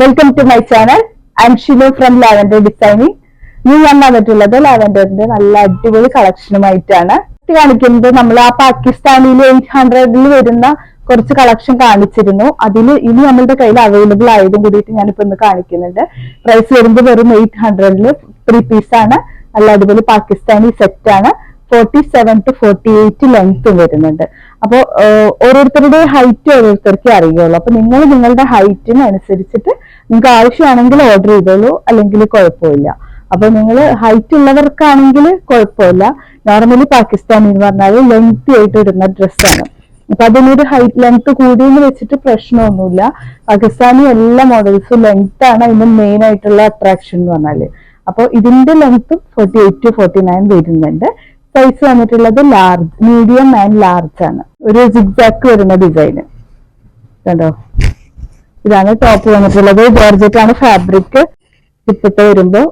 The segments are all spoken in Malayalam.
Welcome to my channel I Shinu from lavender designing ഇനി ഞാൻ വന്നിട്ടുള്ളത് ലാവൻഡറിന്റെ നല്ല അടിപൊളി കളക്ഷനുമായിട്ടാണ് കാണിക്കുന്നത് നമ്മൾ ആ പാകിസ്ഥാനിൽ എയ്റ്റ് ഹൺഡ്രഡിൽ വരുന്ന കുറച്ച് കളക്ഷൻ കാണിച്ചിരുന്നു. അതിൽ ഇനി നമ്മളുടെ കയ്യിൽ അവൈലബിൾ ആയതും കൂടിയിട്ട് ഞാനിപ്പോ ഇന്ന് കാണിക്കുന്നുണ്ട്. പ്രൈസ് വരുമ്പോൾ വെറും എയ്റ്റ് ഹൺഡ്രഡിൽ ത്രീ പീസ് ആണ്. നല്ല അടിപൊളി പാകിസ്ഥാനി സെറ്റ് ആണ്. Forty seven to forty eight length വരുന്നുണ്ട് അപ്പോൾ ഓരോരുത്തരുടെ ഹൈറ്റ് ഓരോരുത്തർക്കേ അറിയുള്ളൂ അപ്പൊ നിങ്ങൾ നിങ്ങളുടെ ഹൈറ്റിന് അനുസരിച്ചിട്ട് നിങ്ങൾക്ക് ആവശ്യമാണെങ്കിൽ ഓർഡർ ചെയ്തോളൂ അല്ലെങ്കിൽ കുഴപ്പമില്ല. അപ്പൊ നിങ്ങൾ ഹൈറ്റ് ഉള്ളവർക്കാണെങ്കിൽ കുഴപ്പമില്ല. നോർമലി പാകിസ്ഥാനി എന്ന് പറഞ്ഞാൽ ലെങ്തി ആയിട്ട് ഇടുന്ന ഡ്രസ്സാണ് അപ്പൊ അതിനൊരു ഹൈറ്റ് ലെങ്ത് കൂടിയെന്ന് വെച്ചിട്ട് പ്രശ്നമൊന്നുമില്ല. പാകിസ്ഥാനി എല്ലാ മോഡൽസും ലെങ്ത് ആണ് അതിന് മെയിൻ ആയിട്ടുള്ള അട്രാക്ഷൻ എന്ന് പറഞ്ഞാൽ. അപ്പോൾ ഇതിന്റെ ലെങ്ത്തും forty eight to forty nine വരുന്നുണ്ട്. സൈസ് വന്നിട്ടുള്ളത് ലാർജ് മീഡിയം ആൻഡ് ലാർജ് ആണ്. ഒരു സിഗ്സാക്ക് വരുന്ന ഡിസൈൻ കണ്ടോ? ഇതാണ് ടോപ്പ് വന്നിട്ടുള്ളത്. ജോർജറ്റ് ആണ് ഫാബ്രിക് ഇപ്പത്തെ വരുമ്പോ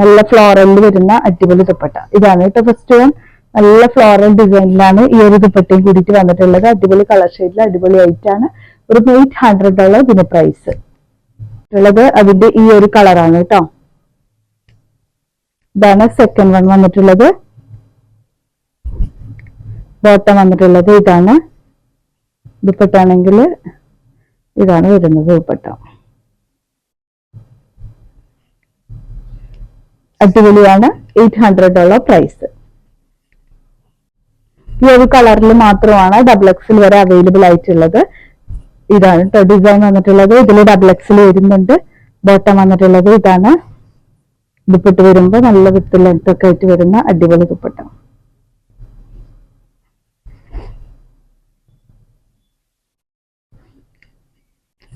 നല്ല ഫ്ലോറലിൽ വരുന്ന അടിപൊളി ദുപ്പട്ട. ഇതാണ് കേട്ടോ ഫസ്റ്റ് വൺ നല്ല ഫ്ലോറൽ ഡിസൈനിലാണ് ഈ ഒരു ദുപ്പട്ടയും കൂടിയിട്ട് വന്നിട്ടുള്ളത്. അടിപൊളി കളർ ഷെയ്ഡിൽ അടിപൊളി ആയിട്ടാണ് ഒരു എയ്റ്റ് ഹൺഡ്രഡ് ഉള്ള ഇതിന് പ്രൈസ് ഉള്ളത് അതിന്റെ ഈ ഒരു കളറാണ് കേട്ടോ. ഇതാണ് സെക്കൻഡ് വൺ വന്നിട്ടുള്ളത്. ബോട്ടം വന്നിട്ടുള്ളത് ഇതാണ്. ദുപ്പട്ടാണെങ്കിൽ ഇതാണ് വരുന്നത് ദുപ്പട്ട. അടിപൊളിയാണ്. എയ്റ്റ് ഹൺഡ്രഡ് ഡോളർ പ്രൈസ് ഈ ഒരു കളറിൽ മാത്രമാണ് ഡബിൾ എക്സിൽ വരെ അവൈലബിൾ ആയിട്ടുള്ളത്. ഇതാണ് ഡിസൈൻ വന്നിട്ടുള്ളത്. ഇതിൽ ഡബിൾ എക്സിൽ വരുന്നുണ്ട്. ബോട്ടം വന്നിട്ടുള്ളത് ഇതാണ്. ദുപ്പട്ട് വരുമ്പോൾ നല്ല വിത്ത് ലെങ്ത് ഒക്കെ ആയിട്ട് വരുന്ന അടിപൊളി ദുപ്പട്ട.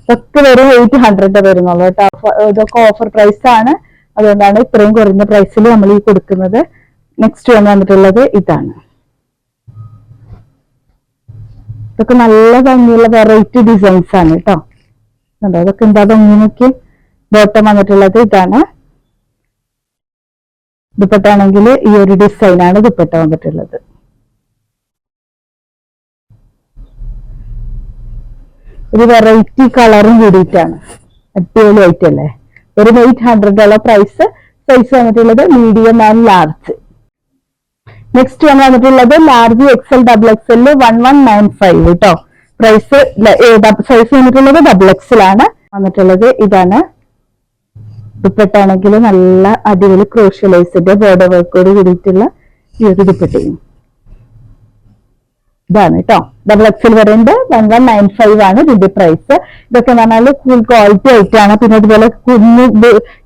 ഇതൊക്കെ വെറും എയ്റ്റ് ഹൺഡ്രഡ് വരുന്നുള്ളൂ കേട്ടോ. ഇതൊക്കെ ഓഫർ പ്രൈസ് ആണ്. അതുകൊണ്ടാണ് ഇത്രയും കുറഞ്ഞ പ്രൈസിൽ നമ്മൾ ഈ കൊടുക്കുന്നത്. നെക്സ്റ്റ് വന്ന് വന്നിട്ടുള്ളത് ഇതാണ്. ഇതൊക്കെ നല്ല ഭംഗിയുള്ള വെറൈറ്റി ഡിസൈൻസ് ആണ് കേട്ടോ. അതൊക്കെ എന്താ ഭംഗി നോക്കി ബോട്ടം വന്നിട്ടുള്ളത് ഇതാണ്. ദുപ്പട്ടാണെങ്കിൽ ഈ ഒരു ഡിസൈനാണ് ദുപ്പട്ട വന്നിട്ടുള്ളത്. ഒരു വെറൈറ്റി കളറും കൂടിയിട്ടാണ്. ആയിട്ടല്ലേ ഒരു എയ്റ്റ് ഹൺഡ്രഡ് ഉള്ള പ്രൈസ് സൈസ് വന്നിട്ടുള്ളത് മീഡിയം ആൻഡ് ലാർജ് നെക്സ്റ്റ് വന്ന് വന്നിട്ടുള്ളത് large XL double XL one one nine five കേട്ടോ പ്രൈസ് സൈസ് വന്നിട്ടുള്ളത് ഡബിൾ എക്സൽ ആണ്. വന്നിട്ടുള്ളത് ഇതാണ്. ദുപ്പട്ടാണെങ്കിൽ നല്ല അടിപൊളി ക്രോഷ്യലൈസിന്റെ ബോർഡർ വർക്കോട് കൂടിയിട്ടുള്ള ഈ ഒരു ദുപ്പട്ടയും ഇതാണ് കേട്ടോ ഡബിൾ എക്സൽ വരുന്നുണ്ട് വൺ വൺ നയൻ ഫൈവ് ആണ് ഇതിന്റെ പ്രൈസ് ഇതൊക്കെ എന്ന് പറഞ്ഞാൽ ഫുൾ ക്വാളിറ്റി ആയിട്ടാണ് പിന്നെ അതുപോലെ കുഞ്ഞു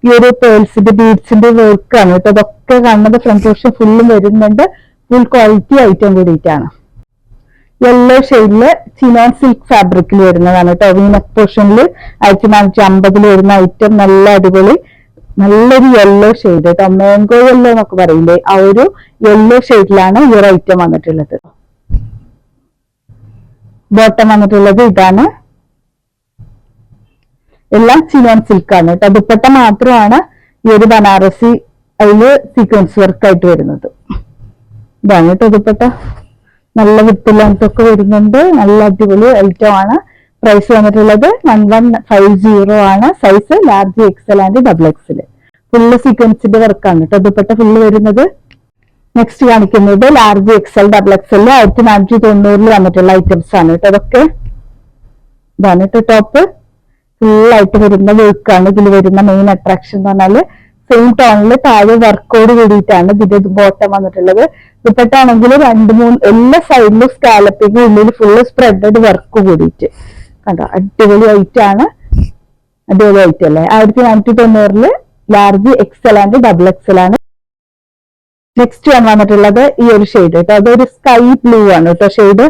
ഈ ഒരു പേൾസിന്റെ ബീഡ്സിന്റെ വർക്കാണ് കേട്ടോ ഇതൊക്കെ കാണുന്നത് ഫ്രണ്ട് പോർഷൻ ഫുള്ളും വരുന്നുണ്ട്. ഫുൾ ക്വാളിറ്റി ആയിട്ടും കൂടിയിട്ടാണ്. യെല്ലോ ഷെയ്ഡിൽ ചിനോൺ സിൽക്ക് ഫാബ്രിക്കിൽ വരുന്നതാണ് കേട്ടോ വീനക് പോർഷനിൽ ആയിരത്തി നാനൂറ്റി അമ്പതിൽ വരുന്ന ഐറ്റം നല്ല അടിപൊളി നല്ലൊരു യെല്ലോ ഷെയ്ഡ് കേട്ടോ മാംഗോ യെല്ലോ എന്നൊക്കെ പറയില്ലേ? ആ ഒരു യെല്ലോ ഷെയ്ഡിലാണ് ഈ ഒരു ഐറ്റം വന്നിട്ടുള്ളത്. ബോട്ടം വന്നിട്ടുള്ളത് ഇതാണ്. എല്ലാം ചിനോൺ സിൽക്ക് ആണ് കേട്ടോ ദുപ്പട്ട മാത്രമാണ് ഈ ഒരു ബനാറസി അതിൽ സീക്വൻസ് വർക്ക് ആയിട്ട് വരുന്നത്. ഇതാണ് കേട്ടോ ദുപ്പട്ട. നല്ല വിത്ത് ലെങ്ത് ഒക്കെ വരുന്നുണ്ട്. നല്ല അടിപൊളി ആണ്. പ്രൈസ് വന്നിട്ടുള്ളത് വൺ വൺ ഫൈവ് സീറോ ആണ്. Size large XL and double XL full സീക്വൻസിന്റെ വർക്കാണ് കേട്ടോ. ദുപ്പട്ട ഫുള്ള് വരുന്നത്. നെക്സ്റ്റ് കാണിക്കുന്നത് ലാർജ് എക്സൽ ഡബിൾ എക്സൽ ആയിരത്തി നാനൂറ്റി തൊണ്ണൂറിൽ വന്നിട്ടുള്ള ഐറ്റംസ് ആണ് കേട്ടോ അതൊക്കെ. ഇതാണ് കേട്ടോ ടോപ്പ് ഫുൾ ആയിട്ട് വരുന്ന വർക്കാണ് ഇതിൽ വരുന്ന മെയിൻ അട്രാക്ഷൻ എന്ന് പറഞ്ഞാൽ സെയിം ടോണിൽ താഴെ വർക്കോട് കൂടിയിട്ടാണ് ഇതിന്റെ ബോട്ടം വന്നിട്ടുള്ളത്. ദുപ്പട്ടാണെങ്കിൽ രണ്ട് മൂന്ന് എല്ലാ സൈഡിലും സ്കാലപ്പിംഗ് ഉള്ളിൽ ഫുള്ള് സ്പ്രെഡഡ് വർക്ക് കൂടിയിട്ട്. കണ്ടോ? അടിപൊളി ഐറ്റം ആണ്. അടിപൊളി ഐറ്റം അല്ലേ? ആയിരത്തി നാനൂറ്റി തൊണ്ണൂറിൽ ലാർജ് എക്സൽ ഡബിൾ എക്സൽ ആണ്. നെക്സ്റ്റ് വൺ വന്നിട്ടുള്ളത് ഈ ഒരു ഷെയ്ഡ് കേട്ടോ അതൊരു സ്കൈ ബ്ലൂ ആണ് കേട്ടോ ഷെയ്ഡ്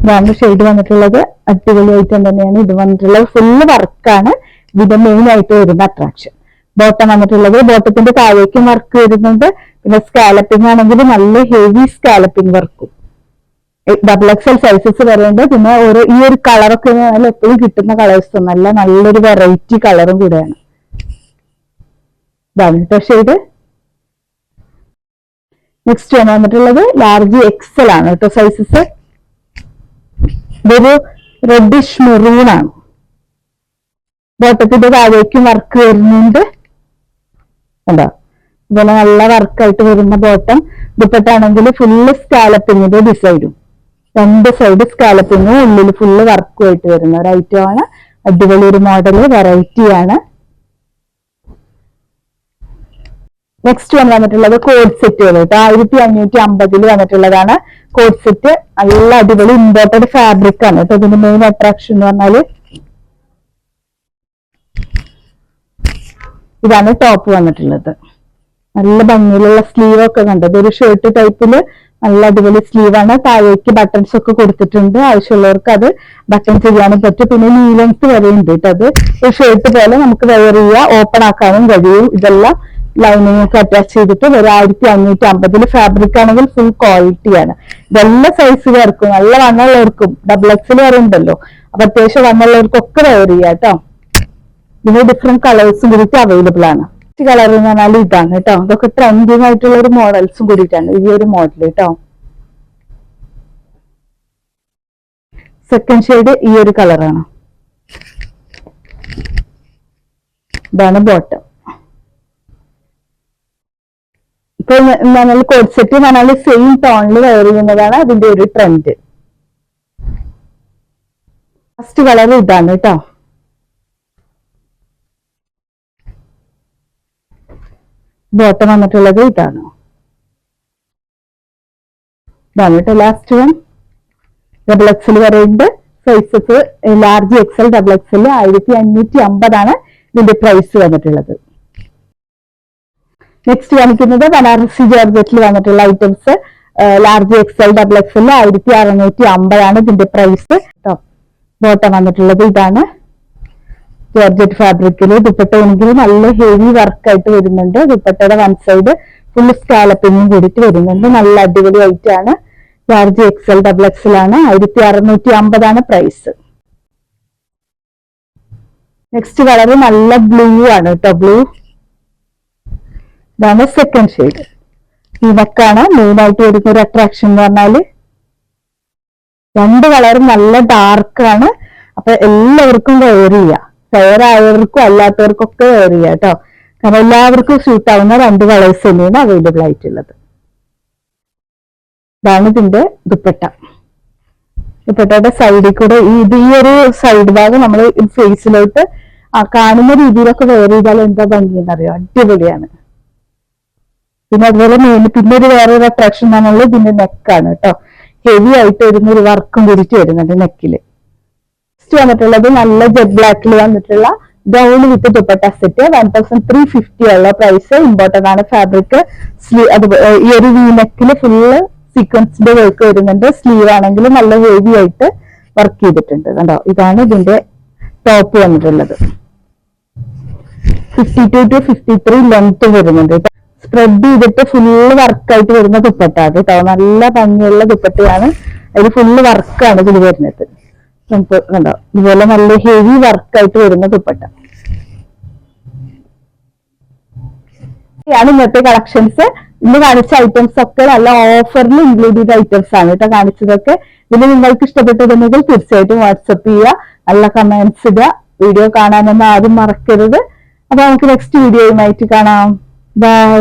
ഇതാണ് ഷെയ്ഡ് വന്നിട്ടുള്ളത്. അടിപൊളി ഐറ്റം തന്നെയാണ് ഇത് വന്നിട്ടുള്ളത്. ഫുള്ള് വർക്കാണ് ഇതിന്റെ മെയിൻ ആയിട്ട് വരുന്ന അട്രാക്ഷൻ ബോട്ടം വന്നിട്ടുള്ളത്. ബോട്ടത്തിന്റെ താഴേക്കും വർക്ക് വരുന്നുണ്ട്. പിന്നെ സ്കാലപ്പിംഗ് ആണെങ്കിൽ നല്ല ഹെവി സ്കാലപ്പിംഗ് വർക്കും ഡബിൾ എക്സൽ സൈസസ് വരുന്നുണ്ട്. പിന്നെ ഓരോ ഈ ഒരു കളറൊക്കെ എപ്പോഴും കിട്ടുന്ന കളേഴ്സ് നല്ല നല്ലൊരു വെറൈറ്റി കളറും കൂടെയാണ്. ഷെയ്ഡ് നെക്സ്റ്റ് വന്നിട്ടുള്ളത് ലാർജ് എക്സൽ ആണ് കേട്ടോ സൈസസ് ഇതൊരു റെഡിഷ് മെറൂൺ ആണ്. ബോട്ടത്തിന്റെ താഴേക്കും വർക്ക് വരുന്നുണ്ട്. കണ്ടോ? ഇതുപോലെ നല്ല വർക്കായിട്ട് വരുന്ന ബോട്ടം ദുപ്പട്ടാണെങ്കിൽ ഫുള്ള് സ്കാലപ്പിങ്ങിന്റെ ഡിസൈനും രണ്ട് സൈഡ് സ്കാലപ്പിങ്ങും ഉള്ളിൽ ഫുള്ള് വർക്കും ആയിട്ട് വരുന്ന ഒരു ഐറ്റം ആണ്. അടിപൊളി ഒരു മോഡൽ വെറൈറ്റി ആണ്. നെക്സ്റ്റ് വന്ന് വന്നിട്ടുള്ളത് കോഡ് സെറ്റുകൾ കേട്ടോ ആയിരത്തി അഞ്ഞൂറ്റി അമ്പതിൽ വന്നിട്ടുള്ളതാണ് കോഡ് സെറ്റ് നല്ല അടിപൊളി ഇമ്പോർട്ടഡ് ഫാബ്രിക് ആണ്. കേട്ടോ ഇതിന്റെ മെയിൻ അട്രാക്ഷൻ എന്ന് പറഞ്ഞാൽ ഇതാണ് ടോപ്പ് വന്നിട്ടുള്ളത്. നല്ല ഭംഗിയിലുള്ള സ്ലീവ് ഒക്കെ കണ്ടത് ഒരു ഷർട്ട് ടൈപ്പിൽ നല്ല അടിപൊളി സ്ലീവാണ് താഴേക്ക് ബട്ടൺസ് ഒക്കെ കൊടുത്തിട്ടുണ്ട്. ആവശ്യമുള്ളവർക്ക് അത് ബട്ടൺ ചെയ്യാനും പറ്റും. പിന്നെ നീ ലെങ്ത് വരെ ഉണ്ട് കേട്ടോ അത്. ഒരു ഷർട്ട് പോലെ നമുക്ക് വെയർ ചെയ്യാം. ഓപ്പൺ ആക്കാനും കഴിയും. ഇതെല്ലാം ലൈനിങ് ഒക്കെ അറ്റാച്ച് ചെയ്തിട്ട് ഒരു ആയിരത്തി അഞ്ഞൂറ്റി അമ്പതിൽ ഫാബ്രിക് ആണെങ്കിൽ ഫുൾ ക്വാളിറ്റി ആണ് ഇതെല്ലാം സൈസുകാർക്കും നല്ല വണ്ണുള്ളവർക്കും ഡബിൾ എക്സിൽ വരെ ഉണ്ടല്ലോ. അപ്പൊ അത്യാവശ്യം വണ്ണുള്ളവർക്കൊക്കെ വെയർ ചെയ്യാം കേട്ടോ ഇതിന് ഡിഫറെന്റ് കളേഴ്സും കൂടിയിട്ട് അവൈലബിൾ ആണ്. കളർ എന്ന് പറഞ്ഞാൽ ഇതാണ് കേട്ടോ ഇതൊക്കെ ട്രെൻഡിങ് ആയിട്ടുള്ള ഒരു മോഡൽസും കൂടിയിട്ടാണ് ഈ ഒരു മോഡൽ കേട്ടോ സെക്കൻഡ് ഷെയ്ഡ് ഈ ഒരു കളറാണ് ഇതാണ് ബോട്ടം ഇപ്പൊ നമ്മൾ കോഡ് സെറ്റ് എന്ന് പറഞ്ഞാൽ സെയിം ടോണിൽ വെയർ ചെയ്യുന്നതാണ് അതിന്റെ ഒരു ട്രെൻഡ് ഫസ്റ്റ് കളർ ഇതാണ് കേട്ടോ ബോട്ടം വന്നിട്ടുള്ളത് ഇതാണ്. ഇതാണ് ലാസ്റ്റ് വൺ ഡബിൾ എക്സൽ വരെയുണ്ട്. Sizes large XL double XL ആയിരത്തി അഞ്ഞൂറ്റി അമ്പതാണ് ഇതിന്റെ പ്രൈസ് വന്നിട്ടുള്ളത്. നെക്സ്റ്റ് കാണിക്കുന്നത് ബനാറസി ജോർജറ്റിൽ വന്നിട്ടുള്ള items large XL double XL ആയിരത്തി അറുന്നൂറ്റി അമ്പതാണ് ഇതിന്റെ പ്രൈസ് ബോട്ടം വന്നിട്ടുള്ളത് ഇതാണ്. ജോർജറ്റ് ഫാബ്രിക്കിൽ ദുപ്പട്ട ഉണ്ടെങ്കിൽ നല്ല ഹെവി വർക്കായിട്ട് വരുന്നുണ്ട്. ദുപ്പട്ടയുടെ വൺ സൈഡ് ഫുൾ സ്കാലപ്പിങ്ങും കൂടിയിട്ട് വരുന്നുണ്ട്. നല്ല അടിപൊളി ഐറ്റം ആണ്. ലാർജ് എക്സൽ ഡബിൾ എക്സൽ ആണ് ആയിരത്തി അറുന്നൂറ്റി അമ്പതാണ് പ്രൈസ് നെക്സ്റ്റ് കളർ നല്ല ബ്ലൂ ആണ് കേട്ടോ ബ്ലൂ ഇതാണ് സെക്കൻഡ് ഷെയ്ഡ് മെയിൻ ആയിട്ട് വരുന്ന ഒരു അട്രാക്ഷൻ എന്ന് പറഞ്ഞാൽ. രണ്ട് കളറും നല്ല ഡാർക്കാണ് അപ്പൊ എല്ലാവർക്കും വെയർ ചെയ്യാം. ഫെയർ ആയവർക്കും അല്ലാത്തവർക്കും ഒക്കെ വെയർ ചെയ്യാം കേട്ടോ. കാരണം എല്ലാവർക്കും സ്യൂട്ട് ആവുന്ന രണ്ട് കളേഴ്സ് തന്നെയാണ് അവൈലബിൾ ആയിട്ടുള്ളത്. ഇതാണ് ഇതിന്റെ ദുപ്പട്ട. ദുപ്പട്ടയുടെ സൈഡിൽ കൂടെ ഇത് ഈ ഒരു സൈഡ് ഭാഗം നമ്മൾ ഫേസിലോട്ട് ആ കാണുന്ന രീതിയിലൊക്കെ വെയർ ചെയ്താൽ എന്താ ഭംഗിയെന്നറിയോ അടിപൊളിയാണ്. പിന്നെ അതുപോലെ മെയിൻ പിന്നെ ഒരു വേറെ ഒരു അട്രാക്ഷൻ ആണല്ലോ ഇതിന്റെ നെക്കാണ് കേട്ടോ. ഹെവി ആയിട്ട് വരുന്ന ഒരു വർക്കും കൂടിയിട്ട് വരുന്നുണ്ട് നെക്കിൽ നെക്സ്റ്റ് വന്നിട്ടുള്ളത് നല്ല ജെറ്റ് ബ്ലാക്കിൽ വന്നിട്ടുള്ള gown with dupatta set one thousand three fifty ഉള്ള പ്രൈസ് ഇമ്പോർട്ടന്റ് ആണ് ഫാബ്രിക് ഈ ഒരു വി നെക്കിൽ ഫുള്ള് സീക്വൻസിന്റെ വർക്ക് വരുന്നുണ്ട്. സ്ലീവ് ആണെങ്കിൽ നല്ല ഹെവി ആയിട്ട് വർക്ക് ചെയ്തിട്ടുണ്ട് കണ്ടോ? ഇതാണ് ഇതിന്റെ ടോപ്പ് വന്നിട്ടുള്ളത്. Fifty two to fifty three length വരുന്നുണ്ട്. സ്പ്രെഡ് ചെയ്തിട്ട് ഫുള്ള് വർക്കായിട്ട് വരുന്ന ദുപ്പട്ട കേട്ടോ? നല്ല ഭംഗിയുള്ള ദുപ്പട്ടയാണ്. അതിൽ ഫുള്ള് വർക്കാണ് ഇതിൽ വരുന്നത്. നമുക്ക് കണ്ടോ? ഇതുപോലെ നല്ല ഹെവി വർക്കായിട്ട് വരുന്ന ദുപ്പട്ട. ആണ് ഇന്നത്തെ കളക്ഷൻസ് ഇന്ന് കാണിച്ച ഐറ്റംസ് ഒക്കെ നല്ല ഓഫറിൽ ഇൻക്ലൂഡ് ചെയ്ത ഐറ്റംസ് ആണ് കേട്ടോ കാണിച്ചതൊക്കെ. ഇതിന് നിങ്ങൾക്ക് ഇഷ്ടപ്പെട്ടതുണ്ടെങ്കിൽ തീർച്ചയായിട്ടും വാട്സപ്പ് ചെയ്യുക. നല്ല കമന്റ്സ് ഇടുക. വീഡിയോ കാണാനൊന്നും ആരും മറക്കരുത്. അപ്പൊ നമുക്ക് നെക്സ്റ്റ് വീഡിയോയുമായിട്ട് കാണാം. ബൈ